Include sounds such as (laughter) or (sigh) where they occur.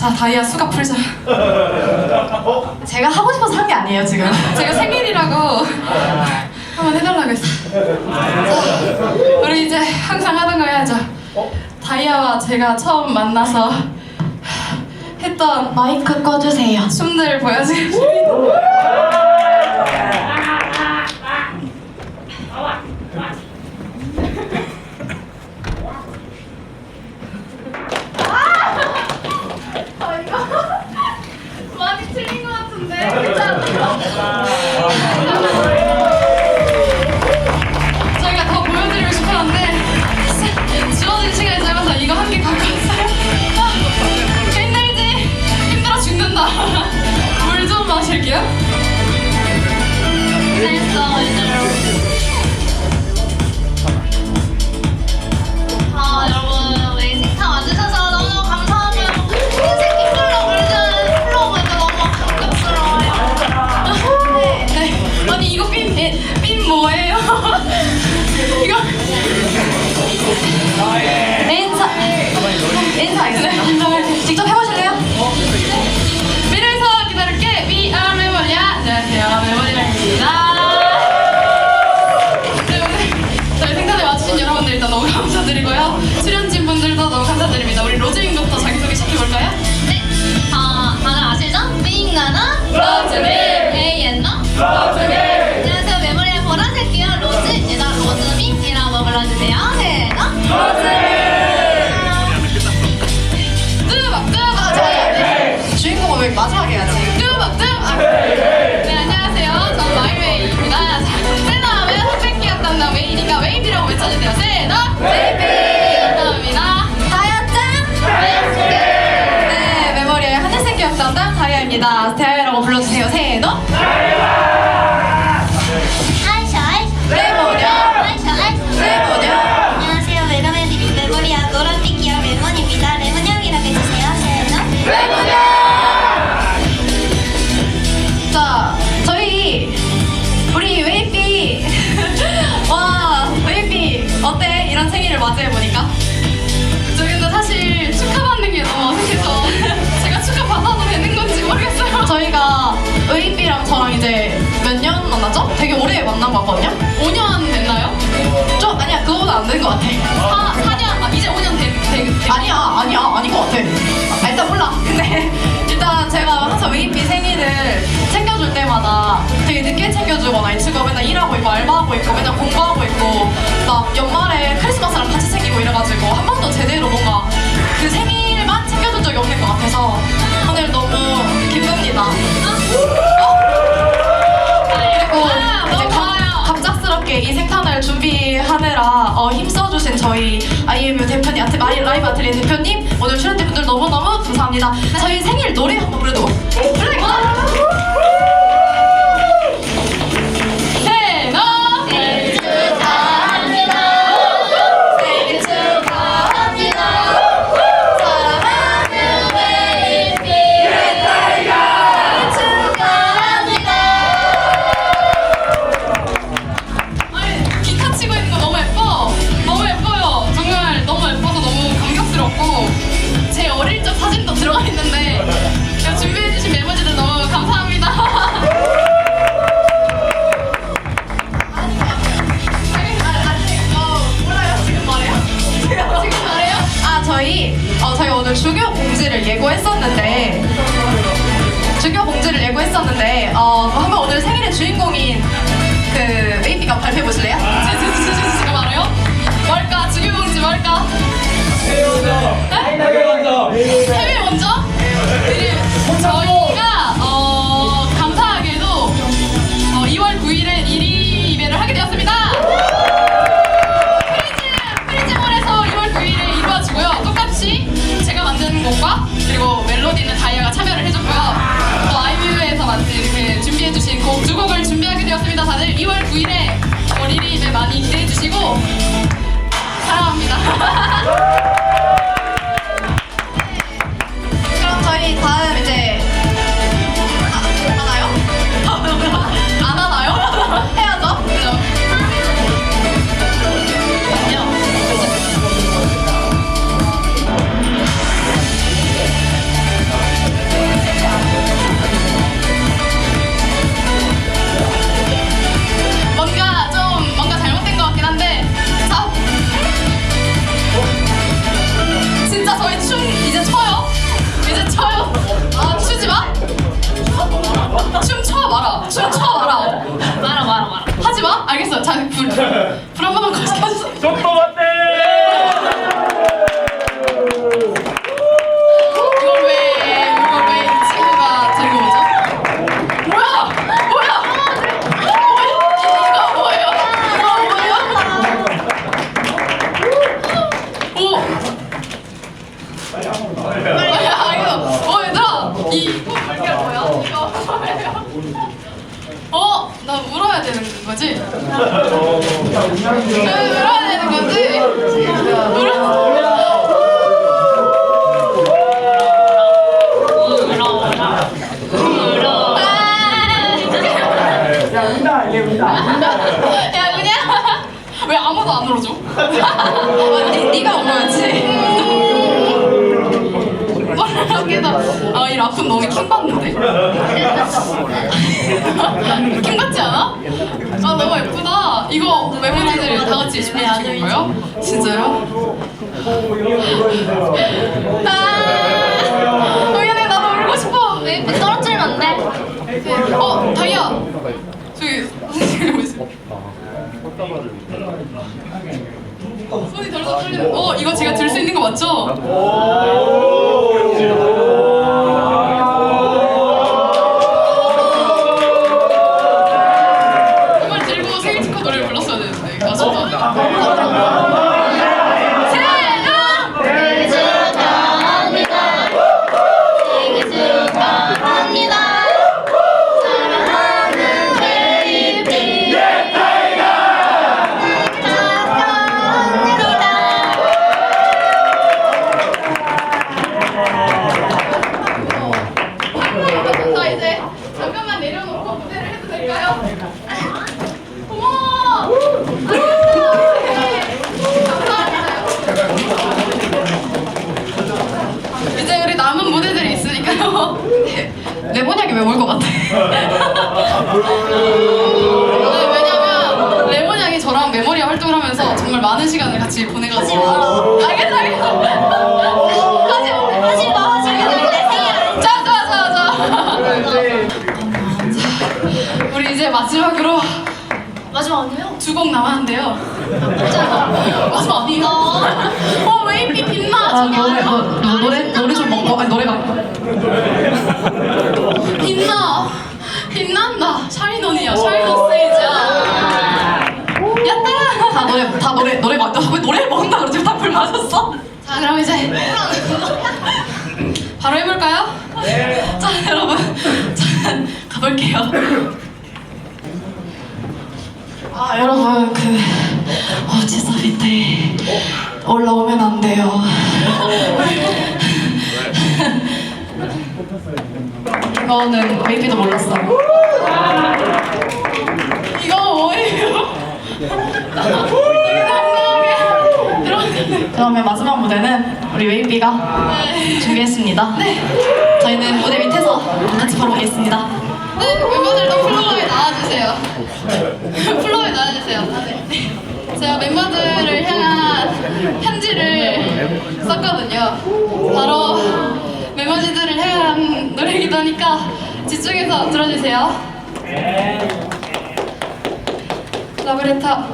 자 다이아 수가 풀자. 어? 제가 하고 싶어서 한 게 아니에요 지금. 제가 생일이라고 한번 해달라고 했어 우리 이제 항상 하던 거 해야죠. 어? 다이아와 제가 처음 만나서 했던 마이크 꺼주세요. 춤들 보여주세요. 그럴까요? 극장단 다이아입니다. 다이아라고 불러주세요. 세노! 다이아! 써주신 저희 IMU 대표님, 아트, 마이, 라이브 아트리 대표님 오늘 출연 대분들 너무너무 감사합니다. 저희 생일 노래 한번 부르도록. 네. 10월 9일에 월일이 이제 많이 기대해 주시고 사랑합니다. (laughs) 그럼 저희 다음 알겠어. 자, 불, 불한 번만 켜주세요. 속도 맞대! 이걸 친구가 들고 오죠? 야, 이거, 어, 얘들아! 이, 이거 물결 뭐야? 이거 뭐예요? 어? 나 물어야 되는 거지? 네, 물어야 되는 거지? 야 그냥 왜 아무도 안 울어줘? 니, 네가 울어야지 뻔하게다 아이 라쿤 너무 킹받는데? 킹받지 않 아? 아 너무 예쁘다 이거 메모리들 다 같이 준비해주는 거예요? 진짜요? 아 미안해 나도 울고 싶어 웨이비 떨어뜨리면 안 돼. 어 다이아 저기 있어 손이 덜덜 떨리는 어 이거 제가 들 수 있는 거 맞죠? 이 레몬약이 왜 올 것 같아? (laughs) 네, 왜냐면 레몬약이 저랑 메모리 활동을 하면서 정말 많은 시간을 같이 보내가지고 알겠어 알겠어 하지 마 하지 마, 하지 마. 내 생일 아니야. 자자자자 우리 이제 마지막으로 마지막 아니에요? 두 곡 남았는데요 마지막 아니에요? 어 웨이비 빛나 아, 저기 노래, 안에. 뭐, 노래, 노래 좀 먹고, 아니, 노래가. 빛나 빛난다 샤이너니야 샤이너 세이지야 야따 다 노래, 다 노래, 노래 맞, 왜 노래를 먹는다 그러지? 다 불 맞았어? 자 그럼 이제 바로 해볼까요? 자 여러분 자 가볼게요 아, 여러분, 그, 어디서 밑에 올라오면 안 돼요. 이거는 웨이비도 몰랐어요. 이거 뭐예요? 그러면 마지막 무대는 우리 웨이비가 준비했습니다. 네. 저희는 무대 밑에서 같이 보러 오겠습니다. 네, 멤버들도 플로어에 나와주세요. (laughs) 플로어에 나와주세요. 네. 제가 멤버들을 향한 편지를 썼거든요. 바로 멤버들을 향한 노래이기도 하니까 집중해서 들어주세요. 라브레타.